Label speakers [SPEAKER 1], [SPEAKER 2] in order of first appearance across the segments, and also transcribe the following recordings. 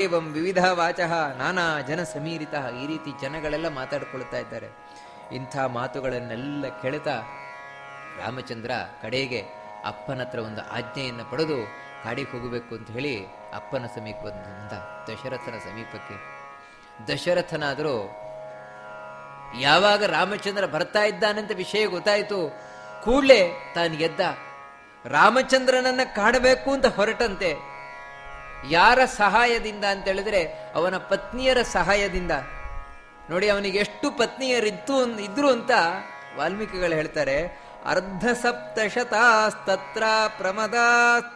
[SPEAKER 1] ಏವಂ ವಿವಿಧ ವಾಚಃ ನಾನಾ ಜನ ಸಮೀರಿತ ಈ ರೀತಿ ಜನಗಳೆಲ್ಲ ಮಾತಾಡ್ಕೊಳ್ತಾ ಇದ್ದಾರೆ. ಇಂಥ ಮಾತುಗಳನ್ನೆಲ್ಲ ಕೇಳ್ತಾ ರಾಮಚಂದ್ರ ಕಡೆಗೆ ಅಪ್ಪನ ಹತ್ರ ಒಂದು ಆಜ್ಞೆಯನ್ನು ಪಡೆದು ಕಾಡಿಗೆ ಹೋಗಬೇಕು ಅಂತ ಹೇಳಿ ಅಪ್ಪನ ಸಮೀಪ ಬಂದ ದಶರಥನ ಸಮೀಪಕ್ಕೆ. ದಶರಥನಾದರೂ ಯಾವಾಗ ರಾಮಚಂದ್ರ ಬರ್ತಾ ಇದ್ದಾನಂತ ವಿಷಯ ಗೊತ್ತಾಯಿತು. ಕೂಡಲೇ ತಾನು ಗೆದ್ದ ರಾಮಚಂದ್ರನನ್ನ ಕಾಡಬೇಕು ಅಂತ ಹೊರಟಂತೆ. ಯಾರ ಸಹಾಯದಿಂದ ಅಂತ ಹೇಳಿದ್ರೆ ಅವನ ಪತ್ನಿಯರ ಸಹಾಯದಿಂದ. ನೋಡಿ, ಅವನಿಗೆ ಎಷ್ಟು ಪತ್ನಿಯರಿತ್ತು ಇದ್ರು ಅಂತ ವಾಲ್ಮೀಕಿಗಳು ಹೇಳ್ತಾರೆ, ಅರ್ಧ ಸಪ್ತಶತಾಸ್ತತ್ರ ಪ್ರಮದ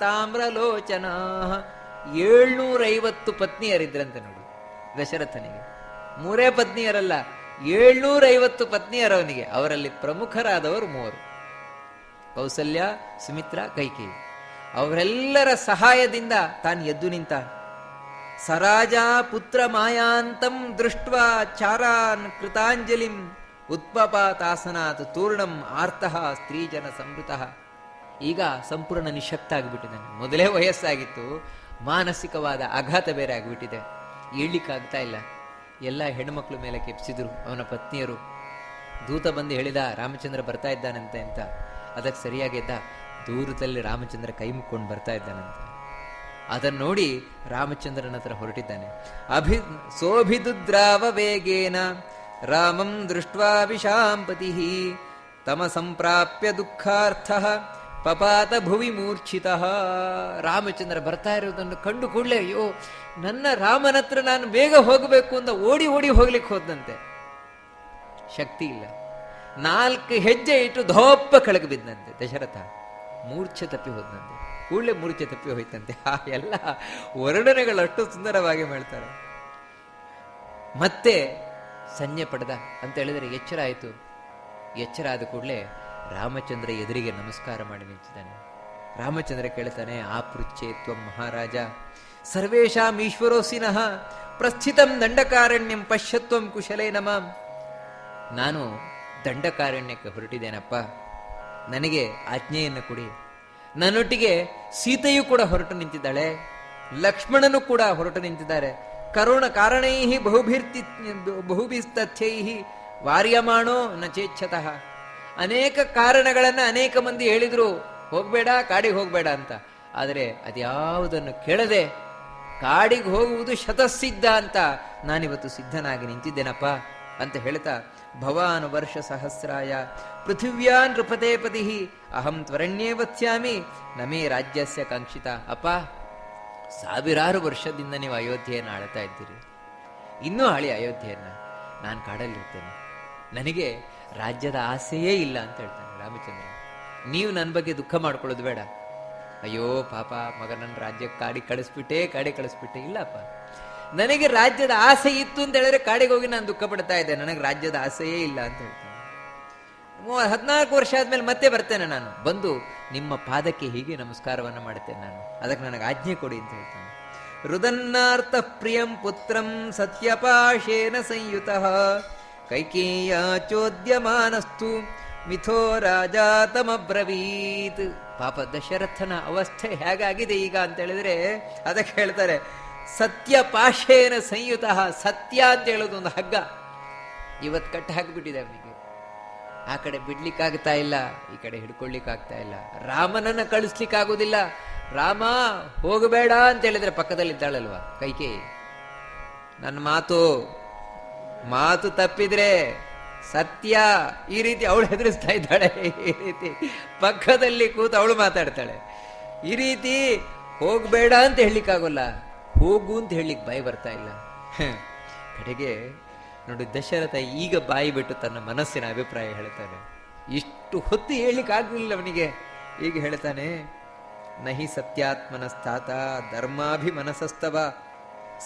[SPEAKER 1] ತಾಮ್ರಲೋಚನ ಏಳ್ನೂರೈವತ್ತು ಪತ್ನಿಯರಿದ್ರಂತೆ ನೋಡಿ, ದಶರಥನಿಗೆ. ಮೂರೇ ಪತ್ನಿಯರಲ್ಲ, ಏಳ್ನೂರೈವತ್ತು ಪತ್ನಿಯರವನಿಗೆ ಅವರಲ್ಲಿ ಪ್ರಮುಖರಾದವರು ಮೂವರು. ಕೌಸಲ್ಯ, ಸುಮಿತ್ರ, ಕೈಕೇಯಿ. ಅವರೆಲ್ಲರ ಸಹಾಯದಿಂದ ತಾನು ಎದ್ದು ನಿಂತ, ಸರಾಜ ಪುತ್ರ ಮಾಯಾಂತಂ ದೃಷ್ಟ ಚಾರಾನ್ ಕೃತಾಂಜಲಿಂ ಉತ್ಪಪಾತಾಸನಾತ್ ತೂರ್ಣಂ ಆರ್ತಃ ಸ್ತ್ರೀಜನ ಸಂವೃತ. ಈಗ ಸಂಪೂರ್ಣ ನಿಶಕ್ತ ಆಗಿಬಿಟ್ಟಿದ್ದಾನೆ. ಮೊದಲೇ ವಯಸ್ಸಾಗಿತ್ತು, ಮಾನಸಿಕವಾದ ಆಘಾತ ಬೇರೆ ಆಗಿಬಿಟ್ಟಿದೆ. ಏಳ್ಲಿಕ್ಕಾಗ್ತಾ ಇಲ್ಲ. ಎಲ್ಲ ಹೆಣ್ಮಕ್ಳ ಮೇಲೆ ಕೆಪ್ಸಿದ್ರು ಅವನ ಪತ್ನಿಯರು. ದೂತ ಬಂದು ಹೇಳಿದ, ರಾಮಚಂದ್ರ ಬರ್ತಾ ಇದ್ದಾನಂತೆ ಅಂತ. ಅದಕ್ಕೆ ಸರಿಯಾಗಿದ್ದ ದೂರದಲ್ಲಿ ರಾಮಚಂದ್ರ ಕೈ ಮುಕ್ಕೊಂಡು ಬರ್ತಾ ಇದ್ದಾನಂತೆ. ಅದನ್ನು ನೋಡಿ ರಾಮಚಂದ್ರನ ಹತ್ರ ಹೊರಟಿದ್ದಾನೆ. ಅಭಿ ಸೋಭಿದುದ್ರಾವ ವೇಗೇನ, ರಾಮಂ ದೃಷ್ಟ್ವಾ ವಿಷಾಂಪತಿ ತಮ ಸಂಪ್ರಾಪ್ಯ ದುಃಖಾರ್ಥ ಪಪಾತ ಭುವಿ ಮೂರ್ಛಿತ. ರಾಮಚಂದ್ರ ಬರ್ತಾ ಇರೋದನ್ನು ಕಂಡು ಕೂಡಲೇ, ಅಯ್ಯೋ, ನನ್ನ ರಾಮನ ಹತ್ರ ನಾನು ಬೇಗ ಹೋಗಬೇಕು ಅಂತ ಓಡಿ ಓಡಿ ಹೋಗ್ಲಿಕ್ಕೆ ಹೋದಂತೆ ಶಕ್ತಿ ಇಲ್ಲ. ನಾಲ್ಕು ಹೆಜ್ಜೆ ಇಟ್ಟು ಧೋಪ್ಪ ಕೆಳಗೆ ಬಿದ್ದಂತೆ ದಶರಥ. ಮೂರ್ಛೆ ತಪ್ಪಿ ಹೋದಂತೆ ಕೂಡಲೇ ಮೂರ್ಛೆ ತಪ್ಪಿ ಹೋಯ್ತಂತೆ. ಆ ಎಲ್ಲ ವರ್ಣನೆಗಳಷ್ಟು ಸುಂದರವಾಗಿ ಮಾಡ್ತಾರೆ. ಮತ್ತೆ ಸಂಜೆ ಪಡೆದ ಅಂತ ಹೇಳಿದರೆ ಎಚ್ಚರ ಆಯಿತು. ಎಚ್ಚರ ಆದ ಕೂಡಲೇ ರಾಮಚಂದ್ರ ಎದುರಿಗೆ ನಮಸ್ಕಾರ ಮಾಡಿ ನಿಂತಿದ್ದಾನೆ. ರಾಮಚಂದ್ರ ಕೇಳ್ತಾನೆ, ಆ ಪೃಚ್ಛೆ ತ್ವಂ ಮಹಾರಾಜ. ಸರ್ವೇಶಾಂ ಈಶ್ವರೋಸಿನಃ. ಪ್ರಸ್ಥಿತಂ ದಂಡಕಾರಣ್ಯಂ ಪಶ್ಯತ್ವಂ ಕುಶಲೇ ನಮ. ನಾನು ದಂಡಕಾರಣ್ಯಕ್ಕೆ ಹೊರಟಿದ್ದೇನಪ್ಪ. ನನಗೆ ಆಜ್ಞೆಯನ್ನು ಕೊಡಿ. ನನ್ನೊಟ್ಟಿಗೆ ಸೀತೆಯೂ ಕೂಡ ಹೊರಟು ನಿಂತಿದ್ದಾಳೆ. ಲಕ್ಷ್ಮಣನು ಕೂಡ ಹೊರಟು ನಿಂತಿದ್ದಾರೆ. ಕರುಣ ಕಾರಣೈ ಬಹುಭಿರ್ತಿ ಬಹುಭಿಸ್ತಥ್ಯೈ ವಾರ್ಯಮಾಣೋ ನಚೇಚ್ಛತಃ. ಚೇಚ್ಛತಃ ಅನೇಕ ಕಾರಣಗಳನ್ನು ಅನೇಕ ಮಂದಿ ಹೇಳಿದರು, ಹೋಗಬೇಡ, ಕಾಡಿಗೆ ಹೋಗ್ಬೇಡ ಅಂತ. ಆದರೆ ಅದ್ಯಾವುದನ್ನು ಕೇಳದೆ, ಕಾಡಿಗೆ ಹೋಗುವುದು ಶತಸಿದ್ಧ ಅಂತ ನಾನಿವತ್ತು ಸಿದ್ಧನಾಗಿ ನಿಂತಿದ್ದೇನಪ್ಪ ಅಂತ ಹೇಳ್ತಾ ಭವಾನ್ ವರ್ಷ ಸಹಸ್ರಾಯ ಪೃಥಿವ್ಯಾ ನೃಪತೆ ಪತಿ ಅಹಂ ತ್ವರಣ್ಯೇ ವತ್ಸ್ಯಾಮಿ ನಮೇ ರಾಜ್ಯಸ್ಯ ಕಾಂಕ್ಷಿತ ಅಪ್ಪ ಸಾವಿರಾರು ವರ್ಷದಿಂದ ನೀವು ಅಯೋಧ್ಯೆಯನ್ನು ಆಳ್ತಾ ಇದ್ದೀರಿ. ಇನ್ನೂ ಆಳಿ ಅಯೋಧ್ಯೆಯನ್ನ ನಾನು ಕಾಡಲ್ಲಿರ್ತೇನೆ ನನಗೆ ರಾಜ್ಯದ ಆಸೆಯೇ ಇಲ್ಲ ಅಂತ ಹೇಳ್ತಾನೆ ರಾಮಚಂದ್ರ. ನೀವು ನನ್ನ ಬಗ್ಗೆ ದುಃಖ ಮಾಡ್ಕೊಳ್ಳೋದು ಬೇಡ. ಅಯ್ಯೋ ಪಾಪ ಮಗ ನನ್ನ ರಾಜ್ಯಕ್ಕೆ ಕಾಡಿ ಕಳಿಸ್ಬಿಟ್ಟೆ ಕಾಡಿ ಕಳಿಸ್ಬಿಟ್ಟೆ. ಇಲ್ಲಪ್ಪ. ನನಗೆ ರಾಜ್ಯದ ಆಸೆ ಇತ್ತು ಅಂತ ಹೇಳಿದ್ರೆ ಕಾಡಿಗೆ ಹೋಗಿ ನಾನು ದುಃಖ ಪಡ್ತಾ ಇದ್ದೆ. ನನಗೆ ರಾಜ್ಯದ ಆಸೆಯೇ ಇಲ್ಲ ಅಂತ ಹೇಳ್ತಾನೆ ಹದಿನಾಲ್ಕು ವರ್ಷ ಆದ್ಮೇಲೆ ಮತ್ತೆ ಬರ್ತೇನೆ ನಾನು. ಬಂದು ನಿಮ್ಮ ಪಾದಕ್ಕೆ ಹೀಗೆ ನಮಸ್ಕಾರವನ್ನು ಮಾಡ್ತೇನೆ ನಾನು. ಅದಕ್ಕೆ ನನಗೆ ಆಜ್ಞೆ ಕೊಡಿ ಅಂತ ಹೇಳ್ತೇನೆ. ರುದನ್ನಾರ್ಥ ಪ್ರಿಯಂ ಪುತ್ರಂ ಸತ್ಯಪಾಶೇನ ಸಂಯುತ. ಕೈಕೇಯ ಚೋದ್ಯಮಾನಸ್ತು ಮಿಥೋ ರಾಜ ಪಾಪ ದಶರಥನ ಅವಸ್ಥೆ ಹೇಗಾಗಿದೆ ಈಗ ಅಂತ ಹೇಳಿದ್ರೆ ಅದಕ್ಕೆ ಹೇಳ್ತಾರೆ ಸತ್ಯ ಪಾಶೇನ ಸಂಯುತ ಸತ್ಯ ಅಂತ ಹೇಳೋದು ಒಂದು ಹಗ್ಗ. ಇವತ್ತು ಕಟ್ಟಿ ಹಾಕಿಬಿಟ್ಟಿದೆ ಅವನಿಗೆ. ಆ ಕಡೆ ಬಿಡ್ಲಿಕ್ಕಾಗ್ತಾ ಇಲ್ಲ, ಈ ಕಡೆ ಹಿಡ್ಕೊಳ್ಲಿಕ್ಕಾಗ್ತಾ ಇಲ್ಲ. ರಾಮನನ್ನ ಕಳಿಸ್ಲಿಕ್ಕಾಗೋದಿಲ್ಲ. ರಾಮ, ಹೋಗಬೇಡ ಅಂತ ಹೇಳಿದ್ರೆ ಪಕ್ಕದಲ್ಲಿದ್ದಾಳಲ್ವ ಕೈಕೇಯಿ? ನನ್ನ ಮಾತು ಮಾತು ತಪ್ಪಿದ್ರೆ ಸತ್ಯ ಈ ರೀತಿ ಅವಳು ಹೆದರಿಸ್ತಾ ಇದ್ದಾಳೆ. ಈ ರೀತಿ ಪಕ್ಕದಲ್ಲಿ ಕೂತು ಅವಳು ಮಾತಾಡ್ತಾಳೆ. ಈ ರೀತಿ ಹೋಗಬೇಡ ಅಂತ ಹೇಳಲಿಕ್ಕಾಗೋಲ್ಲ. ಹೋಗು ಅಂತ ಹೇಳಲಿಕ್ಕೆ ಬಾಯಿ ಬರ್ತಾ ಇಲ್ಲ. ಕಡೆಗೆ ನೋಡಿ ದಶರಥ ಈಗ ಬಾಯಿ ಬಿಟ್ಟು ತನ್ನ ಮನಸ್ಸಿನ ಅಭಿಪ್ರಾಯ ಹೇಳ್ತಾನೆ. ಇಷ್ಟು ಹೊತ್ತು ಹೇಳಲಿಕ್ಕೆ ಆಗಲಿಲ್ಲ ಅವನಿಗೆ. ಈಗ ಹೇಳ್ತಾನೆ, ನಹಿ ಸತ್ಯಾತ್ಮನಸ್ಥಾತ ಧರ್ಮಾಭಿಮನಸಸ್ತವ,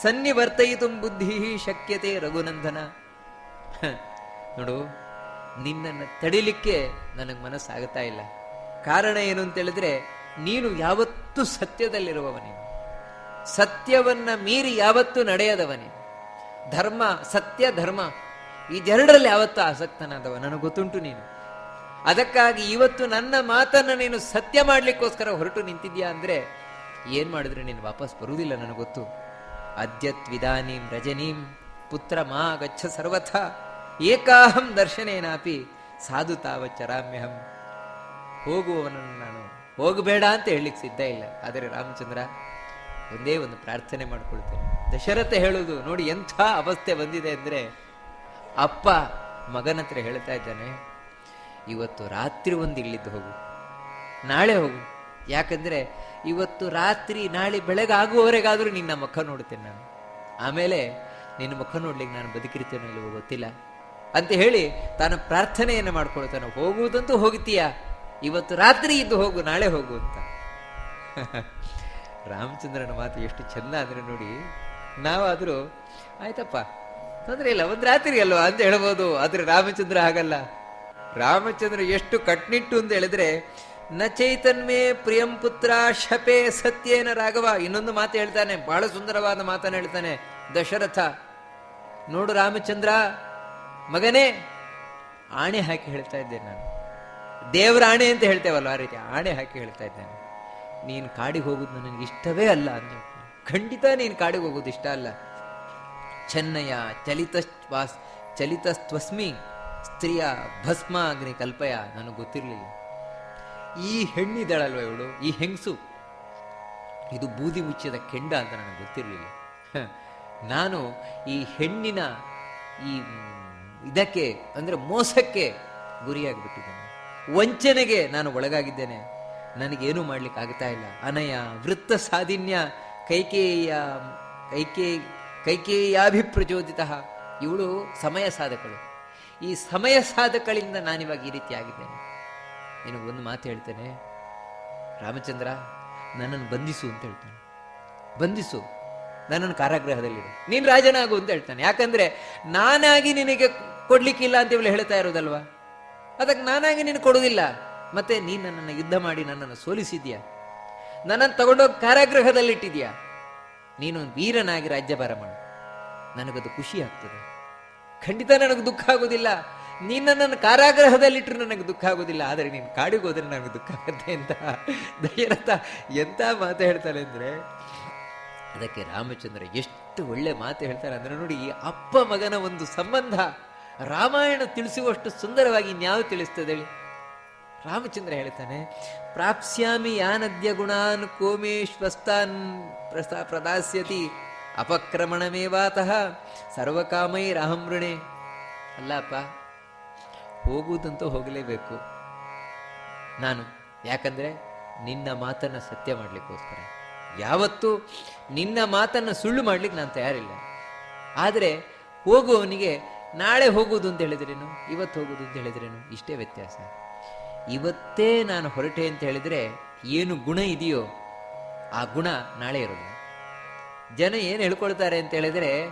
[SPEAKER 1] ಸನ್ನಿವರ್ತಯಿತು ಬುದ್ಧಿ ಶಕ್ಯತೆ ರಘುನಂದನ. ನೋಡು, ನಿನ್ನನ್ನು ತಡಿಲಿಕ್ಕೆ ನನಗೆ ಮನಸ್ಸಾಗುತ್ತಾ ಇಲ್ಲ. ಕಾರಣ ಏನು ಅಂತ ಹೇಳಿದ್ರೆ, ನೀನು ಯಾವತ್ತೂ ಸತ್ಯದಲ್ಲಿರುವವ ನೀನು ಸತ್ಯವನ್ನ ಮೀರಿ ಯಾವತ್ತೂ ನಡೆಯದವನೇ. ಧರ್ಮ, ಸತ್ಯ, ಧರ್ಮ, ಇದೆರಡರಲ್ಲಿ ಯಾವತ್ತೂ ಆಸಕ್ತನಾದವ, ನನಗೆ ಗೊತ್ತುಂಟು ನೀನು. ಅದಕ್ಕಾಗಿ ಇವತ್ತು ನನ್ನ ಮಾತನ್ನ ನೀನು ಸತ್ಯ ಮಾಡ್ಲಿಕ್ಕೋಸ್ಕರ ಹೊರಟು ನಿಂತಿದ್ಯಾ ಅಂದ್ರೆ, ಏನ್ ಮಾಡಿದ್ರೆ ನೀನು ವಾಪಸ್ ಬರುವುದಿಲ್ಲ ನನಗೆ ಗೊತ್ತು. ಅದ್ಯತ್ವಿದಾನೀಂ ರಜನೀಂ ಪುತ್ರ ಮಾ ಗಚ್ಚ ಸರ್ವಥ, ಏಕಾಹಂ ದರ್ಶನೇನಾಪಿ ಸಾಧು ತಾವ ಚರಾಮ್ಯಹಂ ಹೋಗುವವನನ್ನು ನಾನು ಹೋಗಬೇಡ ಅಂತ ಹೇಳಲಿಕ್ಕೆ ಸಿದ್ಧ ಇಲ್ಲ. ಆದರೆ ರಾಮಚಂದ್ರ ಒಂದೇ ಒಂದು ಪ್ರಾರ್ಥನೆ ಮಾಡ್ಕೊಳ್ತೇನೆ. ದಶರಥ ಹೇಳೋದು, ನೋಡಿ, ಎಂಥ ಅವಸ್ಥೆ ಬಂದಿದೆ ಅಂದರೆ ಅಪ್ಪ ಮಗನ ಹತ್ರ ಹೇಳ್ತಾ ಇದ್ದಾನೆ, ಇವತ್ತು ರಾತ್ರಿ ಒಂದು ಇಲ್ಲಿದ್ದು ಹೋಗು. ನಾಳೆ ಹೋಗು. ಯಾಕಂದ್ರೆ ಇವತ್ತು ರಾತ್ರಿ, ನಾಳೆ ಬೆಳಗಾಗುವವರೆಗಾದರೂ ನಿನ್ನ ಮುಖ ನೋಡ್ತೇನೆ ನಾನು. ಆಮೇಲೆ ನಿನ್ನ ಮುಖ ನೋಡ್ಲಿಕ್ಕೆ ನಾನು ಬದುಕಿರ್ತೇನೆ ಇಲ್ಲವೋ ಗೊತ್ತಿಲ್ಲ. ಅಂತ ಹೇಳಿ ತಾನು ಪ್ರಾರ್ಥನೆಯನ್ನು ಮಾಡ್ಕೊಳ್ತಾನೆ ಹೋಗುವುದಂತೂ ಹೋಗ್ತೀಯಾ? ಇವತ್ತು ರಾತ್ರಿ ಇದ್ದು ಹೋಗು, ನಾಳೆ ಹೋಗು ಅಂತ. ರಾಮಚಂದ್ರನ ಮಾತು ಎಷ್ಟು ಚೆಂದ ಅಂದರೆ ನೋಡಿ, ನಾವಾದರೂ, ಆಯ್ತಪ್ಪ, ತೊಂದರೆ ಇಲ್ಲ, ಒಂದು ರಾತ್ರಿ ಅಲ್ವಾ? ಅಂತ ಹೇಳ್ಬೋದು. ಆದರೆ ರಾಮಚಂದ್ರ ಹಾಗಲ್ಲ. ರಾಮಚಂದ್ರ ಎಷ್ಟು ಕಟ್ನಿಟ್ಟು ಅಂತ ಹೇಳಿದ್ರೆ, ನ ಚೈತನ್ಮೇ ಪ್ರಿಯಂ ಪುತ್ರ ಶಪೇ ಸತ್ಯೇನ ರಾಘವ. ಇನ್ನೊಂದು ಮಾತು ಹೇಳ್ತಾನೆ, ಬಹಳ ಸುಂದರವಾದ ಮಾತನ್ನು ಹೇಳ್ತಾನೆ, ದಶರಥ. ನೋಡು ರಾಮಚಂದ್ರ, ಮಗನೇ, ಆಣೆ ಹಾಕಿ ಹೇಳ್ತಾ ಇದ್ದೇನೆ ನಾನು. ದೇವರ ಆಣೆ ಅಂತ ಹೇಳ್ತೇವಲ್ಲ ಆ ರೀತಿ, ಆಣೆ ಹಾಕಿ ಹೇಳ್ತಾ ಇದ್ದೇನೆ. ನೀನು ಕಾಡಿಗೆ ಹೋಗೋದು ನನಗೆ ಇಷ್ಟವೇ ಅಲ್ಲ ಅಂತ ಖಂಡಿತ ನೀನು ಕಾಡಿಗೆ ಹೋಗೋದು ಇಷ್ಟ ಅಲ್ಲ. ಚೆನ್ನಯ ಚಲಿತ ಚಲಿತಸ್ತ್ವಸ್ಮಿ, ಸ್ತ್ರೀಯ ಭಸ್ಮ ಅಗ್ನಿ ಕಲ್ಪಯ ನನಗೆ ಗೊತ್ತಿರಲಿಲ್ಲ. ಈ ಹೆಣ್ಣಿದ್ದಾಳಲ್ವ ಇವಳು? ಈ ಹೆಂಗಸು? ಇದು ಬೂದಿ ಮುಚ್ಚಿದ ಕೆಂಡ ಅಂತ ನನಗೆ ಗೊತ್ತಿರಲಿಲ್ಲ. ನಾನು ಈ ಹೆಣ್ಣಿನ ಈ ಇದಕ್ಕೆ, ಅಂದ್ರೆ ಮೋಸಕ್ಕೆ ಗುರಿಯಾಗಿಬಿಟ್ಟಿದ್ದೇನೆ. ವಂಚನೆಗೆ ನಾನು ಒಳಗಾಗಿದ್ದೇನೆ. ನನಗೇನು ಮಾಡ್ಲಿಕ್ಕೆ ಆಗ್ತಾ ಇಲ್ಲ. ಅನಯ, ವೃತ್ತ ಸಾಧಿನ್ಯ, ಕೈಕೇಯ, ಕೈಕೇ, ಕೈಕೇಯಾಭಿಪ್ರಚೋದಿತ. ಇವಳು ಸಮಯ ಸಾಧಕಳು. ಈ ಸಮಯ ಸಾಧಕಳಿಂದ ನಾನಿವಾಗ ಈ ರೀತಿ ಆಗಿದ್ದೇನೆ. ನಿನಗೆ ಒಂದು ಮಾತು ಹೇಳ್ತೇನೆ. ರಾಮಚಂದ್ರ, ನನ್ನನ್ನು ಬಂಧಿಸು ಅಂತ ಹೇಳ್ತಾನೆ. ಬಂಧಿಸು. ನನ್ನನ್ನು ಕಾರಾಗೃಹದಲ್ಲಿಡು. ನೀನು ರಾಜನಾಗು ಅಂತ ಹೇಳ್ತಾನೆ. ಯಾಕಂದ್ರೆ ನಾನಾಗಿ ನಿನಗೆ ಕೊಡ್ಲಿಕ್ಕಿಲ್ಲ ಅಂತ ಇವಳು ಹೇಳ್ತಾ ಇರೋದಲ್ವಾ? ಅದಕ್ಕೆ ನಾನಾಗಿ ನೀನು ಕೊಡುವುದಿಲ್ಲ. ಮತ್ತೆ ನೀನು ನನ್ನನ್ನು ಯುದ್ಧ ಮಾಡಿ ನನ್ನನ್ನು ಸೋಲಿಸಿದ್ಯಾ? ನನ್ನನ್ನು ತಗೊಂಡೋಗಿ ಕಾರಾಗೃಹದಲ್ಲಿಟ್ಟಿದ್ಯಾ? ನೀನು ವೀರನಾಗಿ ರಾಜ್ಯಭಾರ ಮಾಡು ನನಗದು ಖುಷಿ ಆಗ್ತದೆ. ಖಂಡಿತ ನನಗೆ ದುಃಖ ಆಗೋದಿಲ್ಲ ನೀನು ನನ್ನನ್ನು ಕಾರಾಗೃಹದಲ್ಲಿಟ್ಟರು ನನಗೆ ದುಃಖ ಆಗೋದಿಲ್ಲ ಆದರೆ ನೀನು ಕಾಡಿಗೆ ಹೋದರೆ ನನಗೆ ದುಃಖ ಆಗುತ್ತೆ ಅಂತ ದಯರಥ ಎಂಥ ಮಾತು ಹೇಳ್ತಾರೆ ಅಂದರೆ, ಅದಕ್ಕೆ ರಾಮಚಂದ್ರ ಎಷ್ಟು ಒಳ್ಳೆ ಮಾತು ಹೇಳ್ತಾರೆ ಅಂದರೆ ನೋಡಿ ಅಪ್ಪ ಮಗನ ಒಂದು ಸಂಬಂಧ ರಾಮಾಯಣ ತಿಳಿಸುವಷ್ಟು ಸುಂದರವಾಗಿ ಇನ್ಯಾವ ತಿಳಿಸ್ತದೆ ಹೇಳಿ? ರಾಮಚಂದ್ರ ಹೇಳ್ತಾನೆ, ಪ್ರಾಪ್ಸ್ಯಾಮಿ ಯಾನದ್ಯ ಗುಣಾನ್ ಕೋಮೇಶ್ವಸ್ತಾನ್ ಪ್ರಸ್ತಾ ಪ್ರದಾಸ್ಯತಿ, ಅಪಕ್ರಮಣಮೇವಾತಃ ಸರ್ವಕಾಮೈರಹಂ ಋಣೆ. ಅಲ್ಲಪ್ಪ, ಹೋಗುವುದಂತೂ ಹೋಗಲೇಬೇಕು. ನಾನು, ಯಾಕಂದ್ರೆ ನಿನ್ನ ಮಾತನ್ನ ಸತ್ಯ ಮಾಡ್ಲಿಕ್ಕೋಸ್ಕರ. ಯಾವತ್ತೂ ನಿನ್ನ ಮಾತನ್ನ ಸುಳ್ಳು ಮಾಡ್ಲಿಕ್ಕೆ ನಾನು ತಯಾರಿಲ್ಲ. ಆದರೆ ಹೋಗುವವನಿಗೆ ನಾಳೆ ಹೋಗುವುದು ಅಂತ ಹೇಳಿದ್ರೇನು? ಇವತ್ತು ಹೋಗುವುದು ಅಂತ ಹೇಳಿದ್ರೇನು? ಇಷ್ಟೇ ವ್ಯತ್ಯಾಸ. ಇವತ್ತೇ ನಾನು ಹೊರಟೆ ಅಂತ ಹೇಳಿದರೆ ಏನು ಗುಣ ಇದೆಯೋ ಆ ಗುಣ ನಾಳೆ ಇರೋದು. ಜನ ಏನು ಹೇಳ್ಕೊಳ್ತಾರೆ ಅಂತ ಹೇಳಿದರೆ,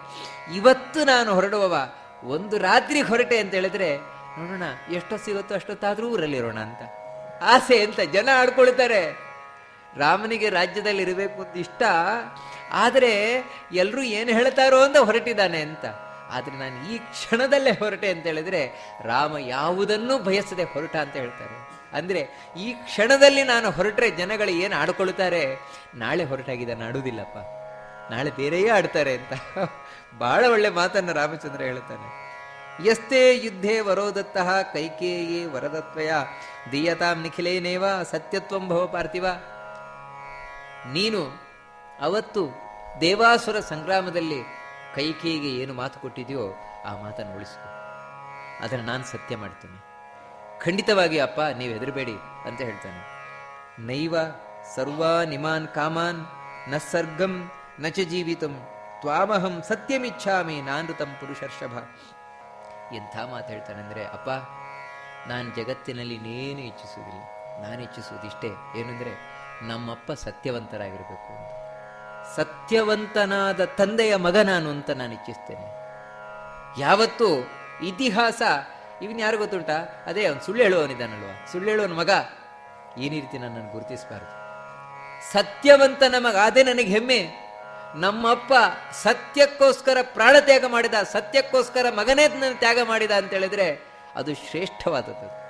[SPEAKER 1] ಇವತ್ತು ನಾನು ಹೊರಡುವವ, ಒಂದು ರಾತ್ರಿ ಹೊರಟೆ ಅಂತ ಹೇಳಿದ್ರೆ, ನೋಡೋಣ, ಎಷ್ಟೊತ್ತು ಸಿಗುತ್ತೋ ಊರಲ್ಲಿ ಊರಲ್ಲಿರೋಣ ಅಂತ. ಆಸೆ ಅಂತ ಜನ ಆಡ್ಕೊಳ್ತಾರೆ. ರಾಮನಿಗೆ ರಾಜ್ಯದಲ್ಲಿ ಇರಬೇಕು ಅಂತ ಇಷ್ಟ, ಆದರೆ ಎಲ್ಲರೂ ಏನು ಹೇಳ್ತಾರೋ ಅಂತ ಹೊರಟಿದ್ದಾನೆ ಅಂತ. ಆದರೆ ನಾನು ಈ ಕ್ಷಣದಲ್ಲೇ ಹೊರಟೆ ಅಂತ ಹೇಳಿದ್ರೆ, ರಾಮ ಯಾವುದನ್ನೂ ಬಯಸದೆ ಹೊರಟ ಅಂತ ಹೇಳ್ತಾರೆ. ಅಂದ್ರೆ ಈ ಕ್ಷಣದಲ್ಲಿ ನಾನು ಹೊರಟ್ರೆ ಜನಗಳು ಏನು ಆಡ್ಕೊಳ್ತಾರೆ? ನಾಳೆ ಹೊರಟಾಗಿದ್ದಾನೆ ಆಡುವುದಿಲ್ಲಪ್ಪ. ನಾಳೆ ಬೇರೆಯೇ ಆಡ್ತಾರೆ ಅಂತ. ಬಹಳ ಒಳ್ಳೆ ಮಾತನ್ನು ರಾಮಚಂದ್ರ ಹೇಳ್ತಾನೆ ಎಷ್ಟೇ ಯುದ್ಧೇ ವರೋದತ್ತಃ ಕೈಕೇಯೇ ವರದತ್ವಯ. ದೀಯತಾಂ ನಿಖಿಲೇನೇವ, ಸತ್ಯತ್ವಂ ಭವ ಪಾರ್ಥಿವ. ನೀನು ಅವತ್ತು ದೇವಾಸುರ ಸಂಗ್ರಾಮದಲ್ಲಿ ಕೈಕೇಯಿಗೆ ಏನು ಮಾತು ಕೊಟ್ಟಿದೆಯೋ ಆ ಮಾತನ್ನು ಉಳಿಸ್ಕೊ. ಅದನ್ನು ನಾನು ಸತ್ಯ ಮಾಡ್ತೇನೆ. ಖಂಡಿತವಾಗಿ ಅಪ್ಪ, ನೀವು ಹೆದರಬೇಡಿ ಅಂತ ಹೇಳ್ತಾನೆ. ನೈವ ಸರ್ವಾ ನಿಮಾನ್ ಕಾಮಾನ್, ನ ಸರ್ಗಂ ನ ಚ ಜೀವಿತಂ, ತ್ವಾಮಹಂ ಸತ್ಯಮಿಚ್ಛಾಮಿ ನಾನೃತಂ ಪುರುಷರ್ಷಭ. ಎಂಥ ಮಾತು ಹೇಳ್ತಾನೆ ಅಂದರೆ ಅಪ್ಪ, ನಾನು ಜಗತ್ತಿನಲ್ಲಿ ಇನ್ನೇನು ಇಚ್ಛಿಸುವುದಿಲ್ಲ. ನಾನು ಇಚ್ಛಿಸುವುದಿಷ್ಟೇ. ಏನಂದರೆ, ನಮ್ಮಪ್ಪ ಸತ್ಯವಂತರಾಗಿರಬೇಕು ಅಂತ. ಸತ್ಯವಂತನಾದ ತಂದೆಯ ಮಗ ನಾನು ಅಂತ ನಾನು ಇಚ್ಛಿಸ್ತೇನೆ. ಯಾವತ್ತು ಇತಿಹಾಸ ಇವನ್ ಯಾರು ಗೊತ್ತುಂಟ? ಅದೇ ಅವನು ಸುಳ್ಳು ಹೇಳುವವನಿದ್ದಾನಲ್ವ? ಸುಳ್ಳು ಹೇಳುವನ ಮಗ ಈ ರೀತಿ ನನ್ನನ್ನು ಗುರುತಿಸಬಾರದು. ಸತ್ಯವಂತನ ಮಗ, ಅದೇ ನನಗೆ ಹೆಮ್ಮೆ. ನಮ್ಮಪ್ಪ ಸತ್ಯಕ್ಕೋಸ್ಕರ ಪ್ರಾಣ ತ್ಯಾಗ ಮಾಡಿದ, ಸತ್ಯಕ್ಕೋಸ್ಕರ ಮಗನೇ ನನ್ನ ತ್ಯಾಗ ಮಾಡಿದ ಅಂತ ಹೇಳಿದ್ರೆ ಅದು ಶ್ರೇಷ್ಠವಾದದ್ದು.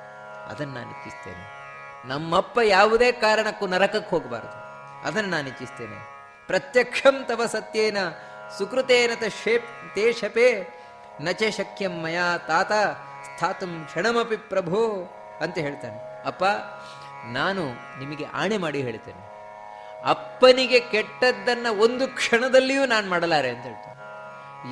[SPEAKER 1] ಅದನ್ನು ನಾನು ಇಚ್ಛಿಸ್ತೇನೆ. ನಮ್ಮಪ್ಪ ಯಾವುದೇ ಕಾರಣಕ್ಕೂ ನರಕಕ್ಕೆ ಹೋಗಬಾರದು. ಅದನ್ನು ನಾನು ಇಚ್ಛಿಸ್ತೇನೆ. ಪ್ರತ್ಯಕ್ಷಂ ತವ ಸತ್ಯೇನ ಸುಕೃತೇನ ತೇ ಶಪೇ ನಚೆ ಶಕ್ಯಂ ಮಯಾ ತಾತ. ಸ್ಥಾತುಂ ಕ್ಷಣಮಪಿ ಪ್ರಭೋ ಅಂತ ಹೇಳ್ತಾನೆ. ಅಪ್ಪ, ನಾನು ನಿಮಗೆ ಆಣೆ ಮಾಡಿ ಹೇಳ್ತೇನೆ. ಅಪ್ಪನಿಗೆ ಕೆಟ್ಟದ್ದನ್ನ ಒಂದು ಕ್ಷಣದಲ್ಲಿಯೂ ನಾನು ಮಾಡಲಾರೆ ಅಂತ ಹೇಳ್ತಾನೆ.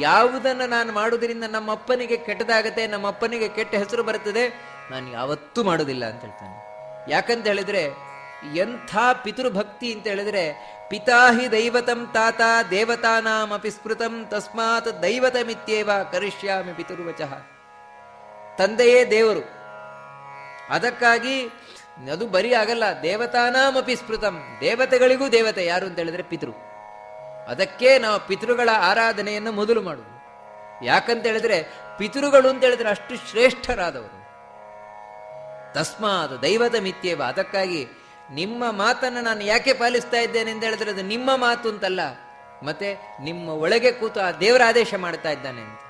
[SPEAKER 1] ಯಾವುದನ್ನ ನಾನು ಮಾಡುವುದರಿಂದ ನಮ್ಮ ಅಪ್ಪನಿಗೆ ಕೆಟ್ಟದಾಗತ್ತೆ ನಮ್ಮ ಅಪ್ಪನಿಗೆ ಕೆಟ್ಟ ಹೆಸರು ಬರುತ್ತದೆ, ನಾನು ಯಾವತ್ತೂ ಮಾಡುವುದಿಲ್ಲ ಅಂತ ಹೇಳ್ತಾನೆ. ಯಾಕಂತ ಹೇಳಿದ್ರೆ, ಎಂಥ ಪಿತೃಭಕ್ತಿ ಅಂತ ಹೇಳಿದ್ರೆ, ಪಿತಾಹಿ ದೈವತಂ ತಾತ ದೇವತಾನಾಮಪಿ ಸ್ಮೃತಂ ತಸ್ಮಾತ್ ದೈವತಮಿತ್ಯೇವ ಕರಿಷ್ಯಾಮಿ ಪಿತೃವಚಃ. ತಂದೆಯೇ ದೇವರು. ಅದಕ್ಕಾಗಿ ಅದು ಬರೀ ಆಗಲ್ಲ, ದೇವತಾನಾಮಪಿ ಸ್ಮೃತಂ, ದೇವತೆಗಳಿಗೂ ದೇವತೆ ಯಾರು ಅಂತ ಹೇಳಿದ್ರೆ ಪಿತೃ. ಅದಕ್ಕೆ ನಾವು ಪಿತೃಗಳ ಆರಾಧನೆಯನ್ನು ಮೊದಲು ಮಾಡುವುದು ಯಾಕಂತ ಹೇಳಿದ್ರೆ ಪಿತೃಗಳು ಅಂತ ಹೇಳಿದ್ರೆ ಅಷ್ಟು ಶ್ರೇಷ್ಠರಾದವರು. ತಸ್ಮಾತ್ ದೈವದ ಮಿತ್ಯೇವ, ಅದಕ್ಕಾಗಿ ನಿಮ್ಮ ಮಾತನ್ನು ನಾನು ಯಾಕೆ ಪಾಲಿಸ್ತಾ ಇದ್ದೇನೆ ಅಂತ ಹೇಳಿದ್ರೆ ಅದು ನಿಮ್ಮ ಮಾತು ಅಂತಲ್ಲ, ಮತ್ತೆ ನಿಮ್ಮ ಒಳಗೆ ಕೂತು ಆ ದೇವರ ಆದೇಶ ಮಾಡ್ತಾ ಇದ್ದಾನೆ ಅಂತ.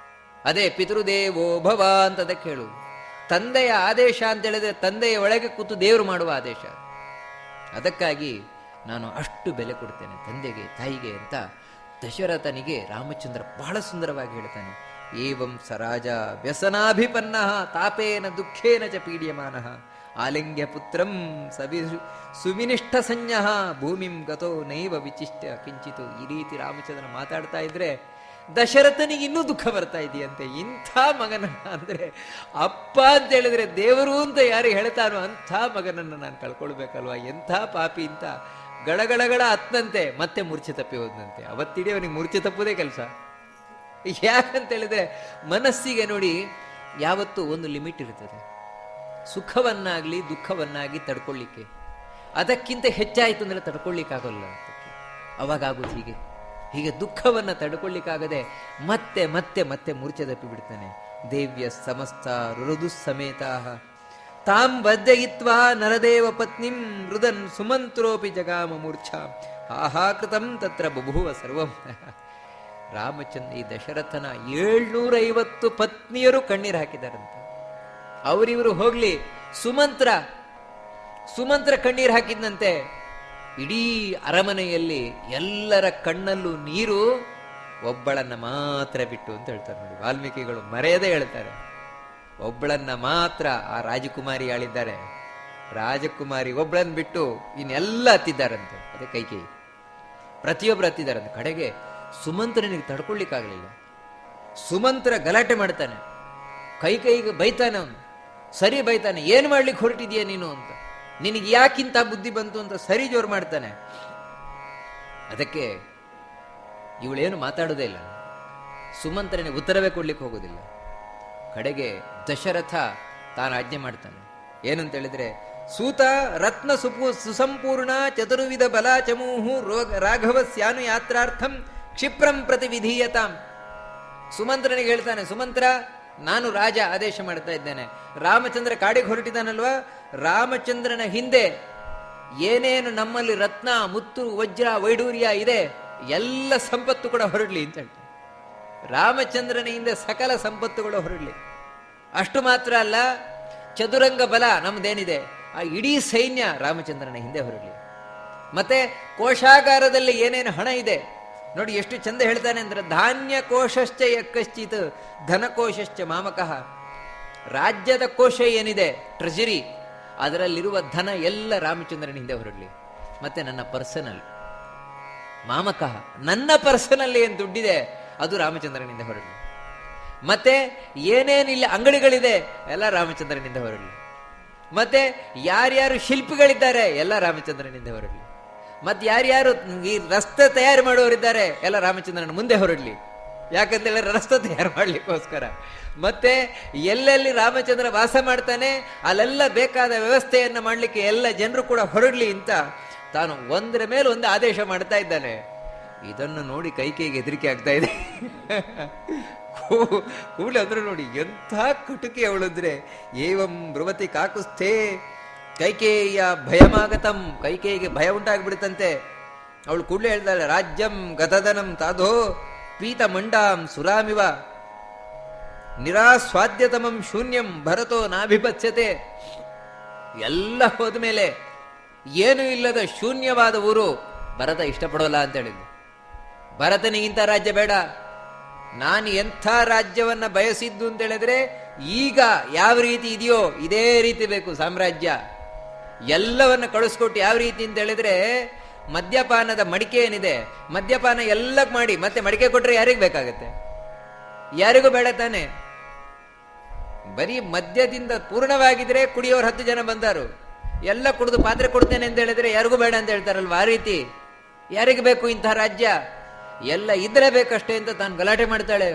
[SPEAKER 1] ಅದೇ ಪಿತೃದೇವೋ ಭವ ಅಂತ ಹೇಳುವುದು ತಂದೆಯ ಆದೇಶ ಅಂತ ಹೇಳಿದ್ರೆ ತಂದೆಯ ಒಳಗೆ ಕೂತು ದೇವರು ಮಾಡುವ ಆದೇಶ. ಅದಕ್ಕಾಗಿ ನಾನು ಅಷ್ಟು ಬೆಲೆ ಕೊಡ್ತೇನೆ ತಂದೆಗೆ, ತಾಯಿಗೆ ಅಂತ ದಶರಥನಿಗೆ ರಾಮಚಂದ್ರ ಬಹಳ ಸುಂದರವಾಗಿ ಹೇಳ್ತಾನೆ. ಏವಂ ಸರಾಜ ವ್ಯಸನಾಭಿಪನ್ನ ತಾಪೇನ ದುಃಖೇನ ಚ ಪೀಡ್ಯಮಾನ. ಆಲಿಂಗ್ಯ ಪುತ್ರಂ ಸವಿ ಸುವಿನಿಷ್ಠ ಸಂಜ್ಞ ಭೂಮಿಂ ಗತೋ ನೈವ ವಿಚಿಷ್ಟ ಕಿಂಚಿತು ಈ ರೀತಿ ರಾಮಚಂದ್ರ ಮಾತಾಡ್ತಾ ಇದ್ರೆ ದಶರಥನಿಗೆ ಇನ್ನೂ ದುಃಖ ಬರ್ತಾ ಇದೆಯಂತೆ. ಇಂಥ ಮಗನ ಅಂದರೆ ಅಪ್ಪ ಅಂತ ಹೇಳಿದ್ರೆ ದೇವರು ಅಂತ ಯಾರು ಹೇಳ್ತಾನೋ ಅಂಥ ಮಗನನ್ನು ನಾನು ಕಳ್ಕೊಳ್ಬೇಕಲ್ವಾ? ಎಂಥ ಪಾಪಿ ಅಂತ ಗಳಗಳಗಳ ಹತ್ತಂತೆ ಮತ್ತೆ ಮೂರ್ಛೆ ತಪ್ಪಿ ಹೋದಂತೆ ಅವತ್ತಿಡೀ ಅವನಿಗೆ ಮೂರ್ಛೆ ತಪ್ಪುದೇ ಕೆಲಸ. ಯಾಕಂತ ಹೇಳಿದ್ರೆ ಮನಸ್ಸಿಗೆ ನೋಡಿ ಯಾವತ್ತೂ ಒಂದು ಲಿಮಿಟ್ ಇರ್ತದೆ. ಸುಖವನ್ನಾಗಲಿ ದುಃಖವನ್ನಾಗಿ ತಡ್ಕೊಳ್ಳಿಕ್ಕೆ. ಅದಕ್ಕಿಂತ ಹೆಚ್ಚಾಯಿತು ಅಂದರೆ ತಡ್ಕೊಳ್ಳಿಕ್ಕಾಗಲ್ಲ ಅವಾಗಾಗೋದು ಹೀಗೆ. ಹೀಗೆ ದುಃಖವನ್ನು ತಡ್ಕೊಳ್ಳಿಕ್ಕಾಗದೆ ಮತ್ತೆ ಮತ್ತೆ ಮತ್ತೆ ಮೂರ್ಛೆ ತಪ್ಪಿ ಬಿಡ್ತಾನೆ ದೇವ್ಯ ಸಮಸ್ತ ಋದು ಸಮೇತ ತಾಂ ಬದ್ಧಯಿತ್ವ ನರದೇವ ಪತ್ನಿಂ ಮೃದನ್ ಸುಮಂತ್ರೋಪಿ ಜಗಾಮ ಮೂರ್ಛಾ. ಆಹಾಕೃತಂ ತತ್ರ ಬಭುವ ಸರ್ವಂ. ರಾಮಚಂದ್ರ ಈ ದಶರಥನ ಏಳ್ನೂರೈವತ್ತು ಪತ್ನಿಯರು ಕಣ್ಣೀರು ಹಾಕಿದಾರಂತೆ. ಅವರಿವರು ಹೋಗ್ಲಿ, ಸುಮಂತ್ರ ಸುಮಂತ್ರ ಕಣ್ಣೀರು ಹಾಕಿದ್ನಂತೆ. ಇಡೀ ಅರಮನೆಯಲ್ಲಿ ಎಲ್ಲರ ಕಣ್ಣಲ್ಲೂ ನೀರು ಒಬ್ಬಳನ್ನ ಮಾತ್ರ ಬಿಟ್ಟು ಅಂತ ಹೇಳ್ತಾರೆ ನೋಡಿ. ವಾಲ್ಮೀಕಿಗಳು ಮರೆಯದೇ ಹೇಳ್ತಾರೆ. ಒಬ್ಬಳನ್ನ ಮಾತ್ರ ಆ ರಾಜಕುಮಾರಿ ಆಳಿದ್ದಾರೆ. ರಾಜಕುಮಾರಿ ಒಬ್ಬಳನ್ನ ಬಿಟ್ಟು ಇನ್ನೆಲ್ಲ ಹತ್ತಿದ್ದಾರಂತೆ. ಅದೇ ಕೈಕೇಯಿ. ಪ್ರತಿಯೊಬ್ಬರು ಹತ್ತಿದ್ದಾರಂತೆ ಕಡೆಗೆ ಸುಮಂತ್ರನಿಗೆ ತಡ್ಕೊಳ್ಲಿಕ್ಕಾಗಲಿಲ್ಲ. ಸುಮಂತ್ರ ಗಲಾಟೆ ಮಾಡ್ತಾನೆ. ಕೈ ಕೈಗೆ ಬೈತಾನೆ ಅವನು. ಸರಿ ಬೈತಾನೆ. ಏನು ಮಾಡ್ಲಿಕ್ಕೆ ಹೊರಟಿದ್ಯಾ ನೀನು ಅಂತ. ನಿನಗೆ ಯಾಕಿಂತ ಬುದ್ಧಿ ಬಂತು ಅಂತ ಸರಿ ಜೋರು ಮಾಡ್ತಾನೆ. ಅದಕ್ಕೆ ಇವಳೇನು ಮಾತಾಡೋದೇ ಇಲ್ಲ. ಸುಮಂತ್ರನಿಗೆ ಉತ್ತರವೇ ಕೊಡ್ಲಿಕ್ಕೆ ಹೋಗೋದಿಲ್ಲ. ಕಡೆಗೆ ದಶರಥ ತಾನು ಆಜ್ಞೆ ಮಾಡ್ತಾನೆ. ಏನಂತ ಹೇಳಿದ್ರೆ, ಸೂತ ರತ್ನ ಸುಪು ಸುಸಂಪೂರ್ಣ ಚತುರ್ವಿಧ ಬಲ ಚಮೂಹು ರೋಗ ರಾಘವ ಸ್ಯಾನು ಯಾತ್ರಾರ್ಥಂ ಕ್ಷಿಪ್ರಂ ಪ್ರತಿ ವಿಧೀಯತಾಂ ಸುಮಂತ್ರನಿಗೆ ಹೇಳ್ತಾನೆ, ಸುಮಂತ್ರ, ನಾನು ರಾಜ ಆದೇಶ ಮಾಡ್ತಾ ಇದ್ದೇನೆ. ರಾಮಚಂದ್ರ ಕಾಡಿಗೆ ಹೊರಟಿದ್ದಾನಲ್ವಾ ರಾಮಚಂದ್ರನ ಹಿಂದೆ ಏನೇನು ನಮ್ಮಲ್ಲಿ ರತ್ನ, ಮುತ್ತು, ವಜ್ರ, ವೈಡೂರ್ಯ ಇದೆ, ಎಲ್ಲ ಸಂಪತ್ತು ಕೂಡ ಹೊರಡಲಿ ಅಂತ ಹೇಳ್ತಾರೆ. ರಾಮಚಂದ್ರನ ಹಿಂದೆ ಸಕಲ ಸಂಪತ್ತುಗಳು ಹೊರಡಲಿ. ಅಷ್ಟು ಮಾತ್ರ ಅಲ್ಲ, ಚದುರಂಗ ಬಲ ನಮ್ದೇನಿದೆ, ಆ ಇಡೀ ಸೈನ್ಯ ರಾಮಚಂದ್ರನ ಹಿಂದೆ ಹೊರಡ್ಲಿ. ಮತ್ತೆ ಕೋಶಾಗಾರದಲ್ಲಿ ಏನೇನು ಹಣ ಇದೆ, ನೋಡಿ ಎಷ್ಟು ಚಂದ ಹೇಳ್ತಾನೆ ಅಂದ್ರೆ, ಧಾನ್ಯ ಕೋಶಶ್ಚ ಯಕ್ಕಶ್ಚಿತ್ ಧನಕೋಶಶ್ಚ ಮಾಮಕಃ. ರಾಜ್ಯದ ಕೋಶ ಏನಿದೆ ಟ್ರೆಜರಿ ಅದರಲ್ಲಿರುವ ಧನ ಎಲ್ಲ ರಾಮಚಂದ್ರನ ಹಿಂದೆ ಹೊರಡಲಿ. ಮತ್ತೆ ನನ್ನ ಪರ್ಸನಲ್. ಮಾಮಕ ನನ್ನ ಪರ್ಸನಲ್ ಏನು ದುಡ್ಡಿದೆ, ಅದು ರಾಮಚಂದ್ರನಿಂದ ಹೊರಡಲಿ. ಮತ್ತೆ ಏನೇನಿಲ್ಲ ಅಂಗಡಿಗಳಿದೆ, ಎಲ್ಲ ರಾಮಚಂದ್ರನಿಂದ ಹೊರಡಲಿ. ಮತ್ತೆ ಯಾರ್ಯಾರು ಶಿಲ್ಪಿಗಳಿದ್ದಾರೆ, ಎಲ್ಲ ರಾಮಚಂದ್ರನಿಂದ ಹೊರಡಲಿ. ಮತ್ತೆ ಯಾರ್ಯಾರು ಈ ರಸ್ತೆ ತಯಾರು ಮಾಡುವವರಿದ್ದಾರೆ, ಎಲ್ಲ ರಾಮಚಂದ್ರನ ಮುಂದೆ ಹೊರಡ್ಲಿ. ಯಾಕಂತ ಹೇಳಿದ್ರೆ ರಸ್ತೆ ತಯಾರು ಮಾಡ್ಲಿಕ್ಕೋಸ್ಕರ. ಮತ್ತೆ ಎಲ್ಲೆಲ್ಲಿ ರಾಮಚಂದ್ರ ವಾಸ ಮಾಡ್ತಾನೆ, ಅಲ್ಲೆಲ್ಲ ಬೇಕಾದ ವ್ಯವಸ್ಥೆಯನ್ನು ಮಾಡಲಿಕ್ಕೆ ಎಲ್ಲ ಜನರು ಕೂಡ ಹೊರಡಲಿ ಅಂತ ತಾನು ಒಂದರ ಮೇಲೆ ಒಂದು ಆದೇಶ ಮಾಡ್ತಾ ಇದ್ದಾನೆ. ಇದನ್ನು ನೋಡಿ ಕೈಕೈಗೆ ಹೆದರಿಕೆ ಆಗ್ತಾ ಇದೆ. ಕೂಡಲೇ ಅಂದ್ರೆ ನೋಡಿ ಎಂಥ ಅವಳು ಅವಳಂದ್ರೆ ಏವಂ ಬೃವತಿ ಕಾಕುಸ್ಥೆ, ಕೈಕೇಯ ಭಯಮಾಗತಂ ಕೈಕೇಯಿಗೆ ಭಯ ಉಂಟಾಗ್ಬಿಡುತ್ತಂತೆ. ಅವಳು ಕೂಡಲೇ ಹೇಳ್ತಾಳೆ, ರಾಜ್ಯಂ ಗದದನಂ ತಾಧೋ ಪೀತ ಮಂಡಾಂ ಸುರಾಮಿವ. ನಿರಾಸ್ವಾದ್ಯತಮಂ ಶೂನ್ಯಂ ಭರತೋ ನಾಭಿಪತ್ಸ್ಯತೆ. ಎಲ್ಲ ಹೋದ್ಮೇಲೆ ಏನು ಇಲ್ಲದ ಶೂನ್ಯವಾದ ಊರು ಭರತ ಇಷ್ಟಪಡೋಲ್ಲ ಅಂತ ಹೇಳಿದ್ಲು. ಭರತನಿಗಿಂತ ರಾಜ್ಯ ಬೇಡ. ನಾನು ಎಂಥ ರಾಜ್ಯವನ್ನ ಬಯಸಿದ್ದು ಅಂತ ಹೇಳಿದ್ರೆ ಈಗ ಯಾವ ರೀತಿ ಇದೆಯೋ ಇದೇ ರೀತಿ ಬೇಕು ಸಾಮ್ರಾಜ್ಯ. ಎಲ್ಲವನ್ನ ಕಳಿಸ್ಕೊಟ್ಟು ಯಾವ ರೀತಿ ಅಂತ ಹೇಳಿದ್ರೆ ಮದ್ಯಪಾನದ ಮಡಿಕೆ ಏನಿದೆ? ಮದ್ಯಪಾನ ಎಲ್ಲ ಮಾಡಿ, ಮತ್ತೆ ಮಡಿಕೆ ಕೊಟ್ಟರೆ ಯಾರಿಗೆ ಬೇಕಾಗತ್ತೆ? ಯಾರಿಗೂ ಬೇಡ ತಾನೆ. ಬರೀ ಮದ್ಯದಿಂದ ಪೂರ್ಣವಾಗಿದ್ರೆ ಕುಡಿಯೋರು ಹತ್ತು ಜನ ಬಂದಾರು. ಎಲ್ಲ ಕುಡಿದು ಪಾತ್ರೆ ಕೊಡ್ತೇನೆ ಅಂತ ಹೇಳಿದ್ರೆ ಯಾರಿಗೂ ಬೇಡ ಅಂತ ಹೇಳ್ತಾರಲ್ವ ಆ ರೀತಿ? ಯಾರಿಗೆ ಬೇಕು ಇಂತಹ ರಾಜ್ಯ? ಎಲ್ಲ ಇದ್ರೆ ಬೇಕಷ್ಟೇ ಅಂತ ತಾನು ಗಲಾಟೆ ಮಾಡ್ತಾಳೆ.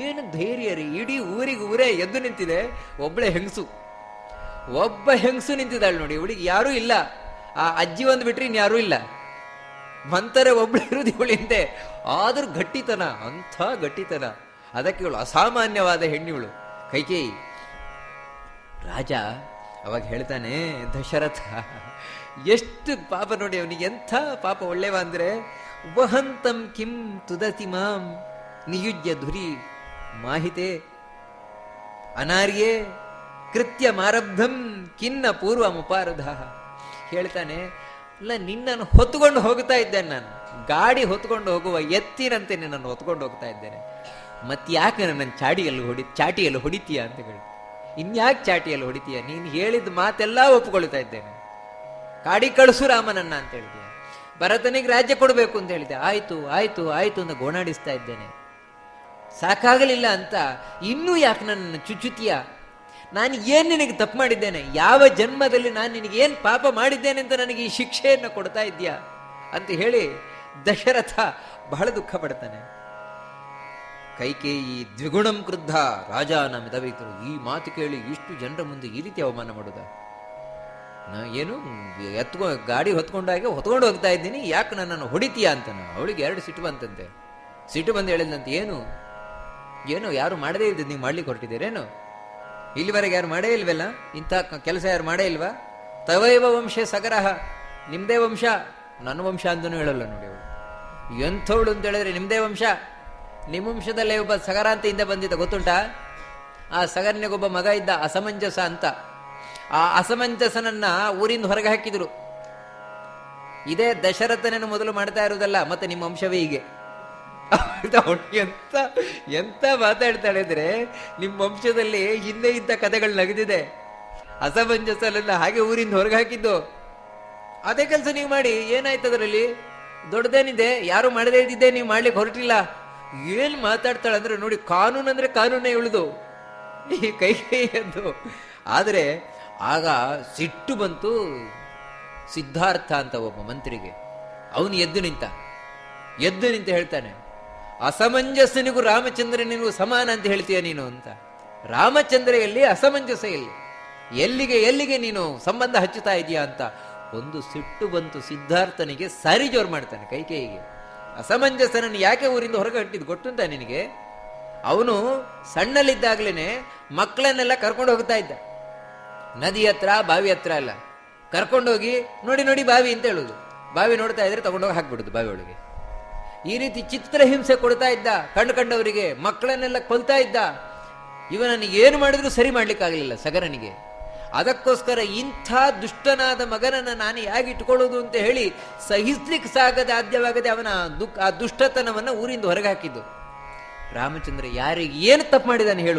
[SPEAKER 1] ಏನು ಧೈರ್ಯ ರೀ? ಇಡೀ ಊರಿಗೆ ಊರೇ ಎದ್ದು ನಿಂತಿದೆ. ಒಬ್ಬಳೆ ಹೆಂಗಸು. ಒಬ್ಬ ಹೆಂಗಸು ನಿಂತಿದ್ದಾಳೆ ನೋಡಿ ಇವಳಿಗೆ ಯಾರೂ ಇಲ್ಲ. ಆ ಅಜ್ಜಿ ಒಂದು ಬಿಟ್ರಿ ಇನ್ಯಾರೂ ಇಲ್ಲ. ಮಂತಾರೆ ಒಬ್ಳು ಇರೋದು ಇವಳು ಹಿಂದೆ ಆದ್ರೂ ಗಟ್ಟಿತನ, ಅಂಥ ಗಟ್ಟಿತನ. ಅದಕ್ಕೆ ಇವಳು ಅಸಾಮಾನ್ಯವಾದ ಹೆಣ್ಣಿವಳು. ಕೈಕೇಯಿ, ರಾಜ, ಅವಾಗ ಹೇಳ್ತಾನೆ, ದಶರಥ, ಎಷ್ಟು ಪಾಪ ನೋಡಿ ಅವನಿಗೆ ಎಂಥ ಪಾಪ ಒಳ್ಳೆವ ಅಂದ್ರೆ, ವಹಂತಂ ಕಿಂ ತುದತಿ ಮಾಂ, ನಿಯುಜ್ಯ ಧುರಿ ಮಾಹಿತೆ. ಅನಾರ್ಯೇ ಕೃತ್ಯ ಮಾರಬ್ಧಂ ಕಿನ್ನ ಪೂರ್ವ ಮುಪಾರಧ ಹೇಳ್ತಾನೆ ಇಲ್ಲ, ನಿನ್ನನ್ನು ಹೊತ್ಕೊಂಡು ಹೋಗ್ತಾ ಇದ್ದೇನೆ ನಾನು. ಗಾಡಿ ಹೊತ್ಕೊಂಡು ಹೋಗುವ ಎತ್ತಿನಂತೆ ನಿನ್ನನ್ನು ಹೊತ್ಕೊಂಡು ಹೋಗ್ತಾ ಇದ್ದೇನೆ. ಮತ್ತ್ಯಾಕೆ ನನ್ನ ಚಾಡಿಯಲ್ಲಿ ಹೊಡಿ, ಚಾಟಿಯಲ್ಲಿ ಹೊಡಿತೀಯ ಅಂತ ಹೇಳಿ ಇನ್ಯಾಕೆ ಚಾಟಿಯಲ್ಲಿ ಹೊಡಿತೀಯ? ನೀನು ಹೇಳಿದ ಮಾತೆಲ್ಲ ಒಪ್ಪಿಕೊಳ್ತಾ ಇದ್ದೇನೆ. ಕಾಡಿ ಕಳಿಸು ರಾಮನನ್ನ ಅಂತ ಹೇಳಿದೆ ಭರತನಿಗೆ ರಾಜ್ಯ ಕೊಡಬೇಕು ಅಂತ ಹೇಳಿದೆ ಆಯ್ತು ಆಯ್ತು ಆಯ್ತು ಅಂತ ಗೋಣಾಡಿಸ್ತಾ ಇದ್ದೇನೆ. ಸಾಕಾಗಲಿಲ್ಲ ಅಂತ ಇನ್ನೂ ಯಾಕೆ ನನ್ನನ್ನು ಚುಚ್ಚುತ್ತೀಯ? ನಾನು ಏನು ನಿನಗೆ ತಪ್ಪು ಮಾಡಿದ್ದೇನೆ? ಯಾವ ಜನ್ಮದಲ್ಲಿ ನಾನು ನಿನಗೆ ಏನ್ ಪಾಪ ಮಾಡಿದ್ದೇನೆ ಅಂತ ನನಗೆ ಈ ಶಿಕ್ಷೆಯನ್ನು ಕೊಡ್ತಾ ಇದ್ಯಾ ಅಂತ ಹೇಳಿ ದಶರಥ ಬಹಳ ದುಃಖ ಪಡ್ತಾನೆ. ಕೈಕೇಯಿ ದ್ವಿಗುಣಂ ಕ್ರುದ್ಧ. ರಾಜ ನಮಿದವೈತರು ಈ ಮಾತು ಕೇಳಿ ಇಷ್ಟು ಜನರ ಮುಂದೆ ಈ ರೀತಿ ಅವಮಾನ ಮಾಡುದ? ನಾ ಏನು, ಎತ್ಕೊ, ಗಾಡಿ ಹೊತ್ಕೊಂಡಾಗೆ ಹೊತ್ಕೊಂಡು ಹೋಗ್ತಾ ಇದ್ದೀನಿ, ಯಾಕೆ ನನ್ನನ್ನು ಹೊಡಿತೀಯಾ ಅಂತ ಅವಳಿಗೆ ಎರಡು ಸಿಟ್ಟು ಬಂತಂತೆ. ಸಿಟ್ಟು ಬಂದು ಹೇಳಿದಂತೆ ಏನು? ಏನು, ಯಾರು ಮಾಡದೇ ಇದ್ದ ನೀವು ಮಾಡ್ಲಿಕ್ಕೆ ಹೊರಟಿದ್ದೀರೇನು? ಇಲ್ಲಿವರೆಗೆ ಯಾರು ಮಾಡೇ ಇಲ್ವಲ್ಲ? ಇಂಥ ಕೆಲಸ ಯಾರು ಮಾಡೇ ಇಲ್ವಾ? ತವೈವ ವಂಶ ಸಗರಹ. ನಿಮ್ಮದೇ ವಂಶ, ನನ್ನ ವಂಶ ಅಂತಲೂ ಹೇಳಲ್ಲ ನೋಡಿ ಅವಳು. ಎಂಥವಳು ಅಂತ ಹೇಳಿದ್ರೆ ನಿಮ್ದೇ ವಂಶ? ನಿಮ್ಮ ವಂಶದಲ್ಲೇ ಒಬ್ಬ ಸಗರ ಅಂತ ಹಿಂದೆ ಬಂದಿದ್ದ, ಗೊತ್ತುಂಟ? ಆ ಸಗರನಿಗೊಬ್ಬ ಮಗ ಇದ್ದ, ಅಸಮಂಜಸ ಅಂತ. ಆ ಅಸಮಂಜಸನನ್ನ ಊರಿಂದ ಹೊರಗೆ ಹಾಕಿದ್ರು. ಇದೇ ದಶರಥನನ್ನು ಮೊದಲು ಮಾಡ್ತಾ ಇರುವುದಲ್ಲ, ಮತ್ತೆ ನಿಮ್ಮ ವಂಶವೇ ಹೀಗೆ. ಎಂತ ಎಂತ ಮಾತಾಡ್ತಾಳೆ ಅಂದ್ರೆ ನಿಮ್ಮ ವಂಶದಲ್ಲಿ ಹಿಂದೆ ಇದ್ದ ಕಥೆಗಳು ನಗದಿದೆ. ಅಸಮಂಜಸಲ್ಲ ಹಾಗೆ ಊರಿಂದ ಹೊರಗೆ ಹಾಕಿದ್ದು ಅದೇ ಕೆಲಸ ನೀವು ಮಾಡಿ, ಏನಾಯ್ತು ಅದರಲ್ಲಿ? ದೊಡ್ಡದೇನಿದೆ, ಯಾರು ಮಾಡದೇ ಇದ್ದಿದ್ದೆ, ನೀವು ಮಾಡ್ಲಿಕ್ಕೆ ಹೊರಟಿಲ್ಲ. ಏನ್ ಮಾತಾಡ್ತಾಳೆ ಅಂದ್ರೆ ನೋಡಿ, ಕಾನೂನು ಅಂದ್ರೆ ಕಾನೂನೇ ಉಳಿದು. ಈ ಕೈ ಕೈಯದ್ದು. ಆದರೆ, ಆಗ ಸಿಟ್ಟು ಬಂತು. ಸಿದ್ಧಾರ್ಥ ಅಂತ ಒಬ್ಬ ಮಂತ್ರಿಗೆ. ಅವನು ಎದ್ದು ನಿಂತ. ಎದ್ದು ನಿಂತ ಹೇಳ್ತಾನೆ ಅಸಮಂಜಸನಿಗೂ ರಾಮಚಂದ್ರನಿಗೂ ಸಮಾನ ಅಂತ ಹೇಳ್ತೀಯ ನೀನು ಅಂತ. ರಾಮಚಂದ್ರ ಎಲ್ಲಿ ಅಸಮಂಜಸ ಎಲ್ಲಿ ಎಲ್ಲಿಗೆ ಎಲ್ಲಿಗೆ ನೀನು ಸಂಬಂಧ ಹಚ್ಚುತ್ತಾ ಇದೀಯಾ ಅಂತ. ಒಂದು ಸಿಟ್ಟು ಬಂತು ಸಿದ್ಧಾರ್ಥನಿಗೆ ಸಾರಿ ಜೋರು ಮಾಡ್ತಾನೆ ಕೈಕೇಯಿಗೆ ಅಸಮಂಜಸನನ್ನು ಯಾಕೆ ಊರಿಂದ ಹೊರಗೆ ಹಟ್ಟಿದ್ದು ಗೊತ್ತುಂಟ ನಿನಗೆ? ಅವನು ಸಣ್ಣಲ್ಲಿದ್ದಾಗ್ಲೇನೆ ಮಕ್ಕಳನ್ನೆಲ್ಲ ಕರ್ಕೊಂಡು ಹೋಗ್ತಾ ಇದ್ದ. ನದಿ ಹತ್ರ, ಬಾವಿ ಹತ್ರ ಅಲ್ಲ ಕರ್ಕೊಂಡೋಗಿ ನೋಡಿ ನೋಡಿ, ಬಾವಿ ಅಂತ ಹೇಳುದು. ಬಾವಿ ನೋಡ್ತಾ ಇದ್ರೆ ತಗೊಂಡೋಗಿ ಹಾಕ್ಬಿಡುದು ಬಾವಿ ಒಳಗೆ ಈ ರೀತಿ ಚಿತ್ರಹಿಂಸೆ ಕೊಡ್ತಾ ಇದ್ದ, ಕಂಡು ಕಂಡವರಿಗೆ, ಮಕ್ಕಳನ್ನೆಲ್ಲ ಕೊಲ್ತಾ ಇದ್ದ ಇವನನಿಗೆ ಏನು ಮಾಡಿದ್ರು ಸರಿ ಮಾಡ್ಲಿಕ್ಕಾಗಲಿಲ್ಲ ಸಗರನಿಗೆ. ಅದಕ್ಕೋಸ್ಕರ ಇಂಥ ದುಷ್ಟನಾದ ಮಗನನ್ನ ನಾನು ಹೇಗೆ ಇಟ್ಕೊಳ್ಳೋದು ಅಂತ ಹೇಳಿ ಸಹಿಸ್ಲಿಕ್ಕೆ ಸಾಗದೆ ಆದ್ಯವಾಗದೆ ಅವನ ದುಃಖ ಆ ದುಷ್ಟತನವನ್ನ ಊರಿಂದ ಹೊರಗೆ ಹಾಕಿದ್ದು. ರಾಮಚಂದ್ರ ಯಾರಿಗೆ ಏನು ತಪ್ಪು ಮಾಡಿದಾನೆ ಹೇಳು.